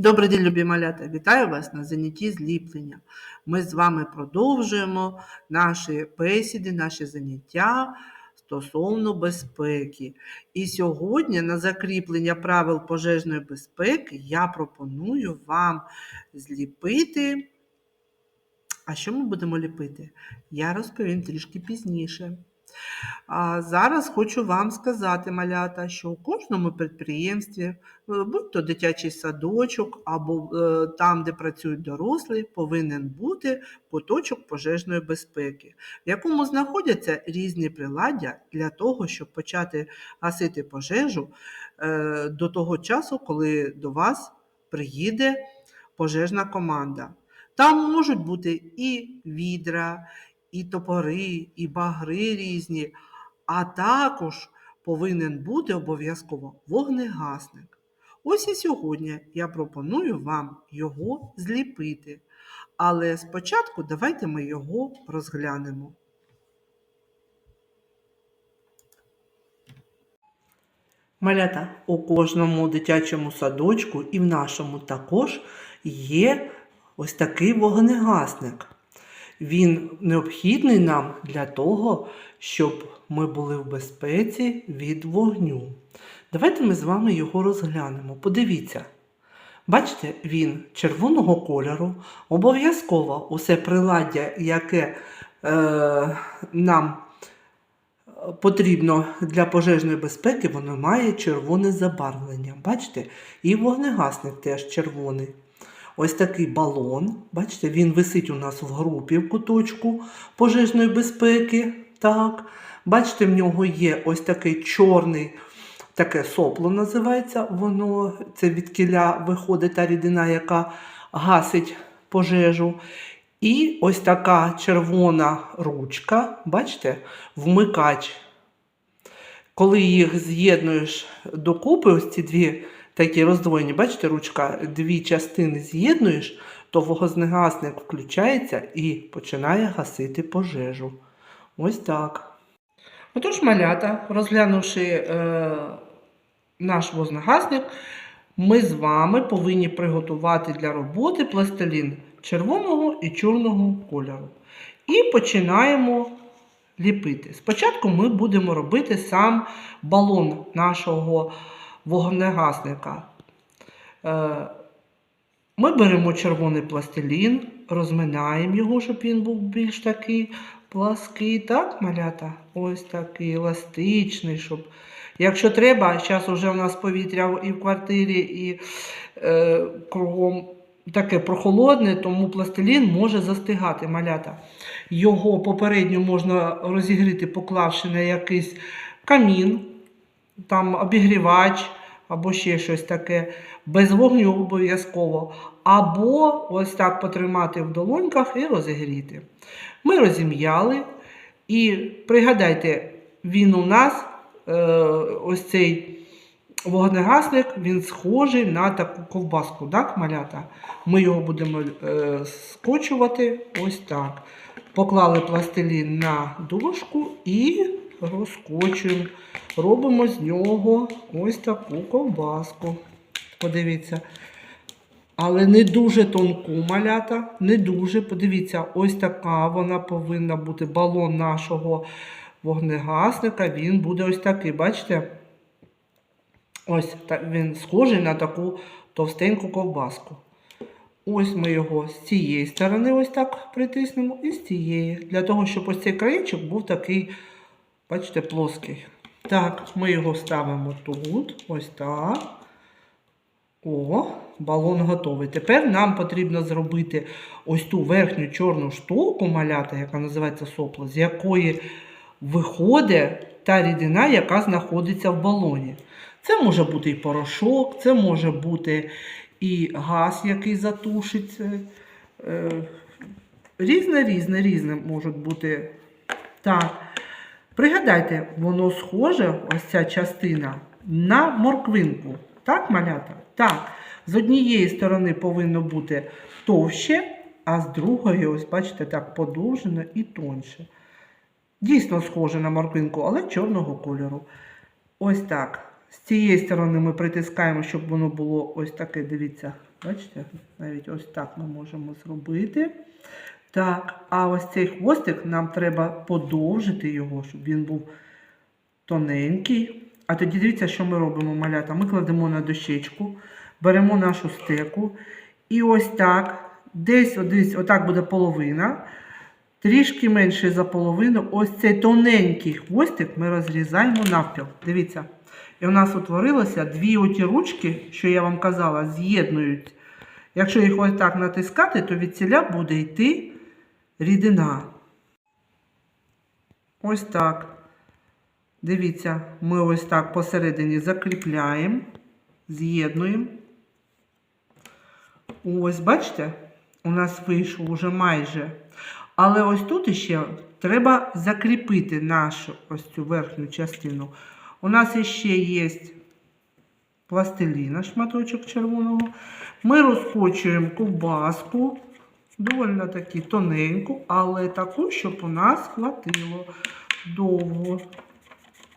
Добрий день, любі малята! Вітаю вас на занятті зліплення. Ми з вами продовжуємо наші бесіди, наші заняття стосовно безпеки. І сьогодні на закріплення правил пожежної безпеки я пропоную вам зліпити. А що ми будемо ліпити? Я розповім трішки пізніше. А зараз хочу вам сказати, малята, що у кожному підприємстві, е, будь то дитячий садочок або е, там, де працюють дорослі, повинен бути куточок пожежної безпеки, в якому знаходяться різні приладдя для того, щоб почати гасити пожежу е, до того часу, коли до вас приїде пожежна команда. Там можуть бути і відра, і топори, і багри різні, а також повинен бути обов'язково вогнегасник. Ось і сьогодні я пропоную вам його зліпити. Але спочатку давайте ми його розглянемо. Малята, у кожному дитячому садочку і в нашому також є ось такий вогнегасник. Він необхідний нам для того, щоб ми були в безпеці від вогню. Давайте ми з вами його розглянемо. Подивіться. Бачите, він червоного кольору, обов'язково усе приладдя, яке е, нам потрібно для пожежної безпеки, воно має червоне забарвлення. Бачите? І вогнегасник теж червоний. Ось такий балон. Бачите, він висить у нас в групі в куточку пожежної безпеки. Так. Бачите, в нього є ось такий чорний, таке сопло називається. Воно це від кіля виходить та рідина, яка гасить пожежу. І ось така червона ручка, бачите, вмикач. Коли їх з'єднуєш докупи, ось ці дві такі роздвоєні, бачите, ручка, дві частини з'єднуєш, то вогнегасник включається і починає гасити пожежу. Ось так. Отож, малята, розглянувши е, наш вогнегасник, ми з вами повинні приготувати для роботи пластилін червоного і чорного кольору. І починаємо ліпити. Спочатку ми будемо робити сам балон нашого вогнегасника. Е, Ми беремо червоний пластилін, розминаємо його, щоб він був більш такий плаский. Так, малята? Ось такий еластичний, щоб. Якщо треба, зараз вже у нас повітря і в квартирі, і е, кругом таке прохолодне, тому пластилін може застигати малята. Його попередньо можна розігріти, поклавши на якийсь камін, там обігрівач або ще щось таке, без вогню обов'язково. Або ось так потримати в долоньках і розігріти. Ми розім'яли. І пригадайте, він у нас е, ось цей вогнегасник, він схожий на таку ковбаску, так, малята? Ми його будемо е, скочувати ось так. Поклали пластилін на дошку і розкочуємо. Робимо з нього ось таку ковбаску. Подивіться. Але не дуже тонку малята, не дуже. Подивіться, ось така вона повинна бути балон нашого вогнегасника. Він буде ось такий, бачите? Ось він схожий на таку товстеньку ковбаску. Ось ми його з цієї сторони ось так притиснемо і з цієї. Для того, щоб ось цей краєчок був такий, бачите, плоский. Так, ми його ставимо тут, ось так. О, балон готовий. Тепер нам потрібно зробити ось ту верхню чорну штуку малята, яка називається сопло, з якої виходить та рідина, яка знаходиться в балоні. Це може бути і порошок, це може бути і газ, який затушиться. Е, Різне, різне, різне можуть бути. Так. Пригадайте, воно схоже, ось ця частина, на морквинку. Так, малята? Так. З однієї сторони повинно бути товще, а з другої, ось бачите, так подовжено і тонше. Дійсно схоже на морквинку, але чорного кольору. Ось так. З цієї сторони ми притискаємо, щоб воно було ось таке, дивіться, Бачите, навіть ось так ми можемо зробити. Так, а ось цей хвостик нам треба подовжити його, щоб він був тоненький. А тоді дивіться, що ми робимо, малята. Ми кладемо на дощечку, беремо нашу стеку. І ось так, десь, десь отак буде половина. Трішки менше за половину. Ось цей тоненький хвостик ми розрізаємо навпіл. Дивіться. І у нас утворилося дві оті ручки, що я вам казала, з'єднують. Якщо їх ось так натискати, то від ціля буде йти рідина. Ось так. Дивіться, ми ось так посередині закріпляємо, з'єднуємо. Ось, бачите, у нас вийшов уже майже. Але ось тут іще треба закріпити нашу ось цю верхню частину. У нас іще є пластиліна, шматочок червоного. Ми розкочуємо ковбаску, доволі таки тоненьку, але таку, щоб у нас хватило довго.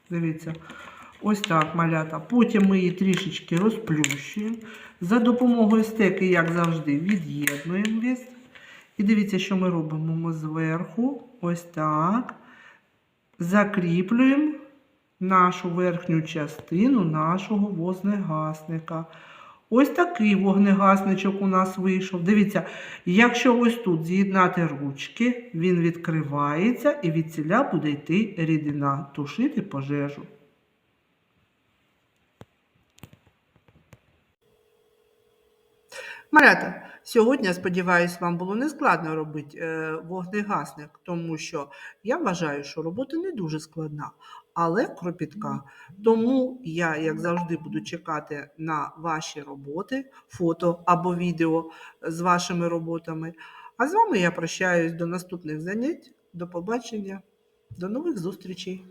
Дивіться, ось так малята. Потім ми її трішечки розплющуємо. За допомогою стеки, як завжди, від'єднуємо весь. І дивіться, що ми робимо. Ми зверху, ось так, закріплюємо нашу верхню частину нашого вогнегасника. Ось такий вогнегасничок у нас вийшов. Дивіться, якщо ось тут з'єднати ручки, він відкривається і від ціля буде йти рідина, тушити пожежу. Малята, сьогодні, я сподіваюся, вам було нескладно робити е, вогнегасник, тому що я вважаю, що робота не дуже складна, але кропітка. Тому я, як завжди, буду чекати на ваші роботи, фото або відео з вашими роботами. А з вами я прощаюсь до наступних занять. До побачення, до нових зустрічей!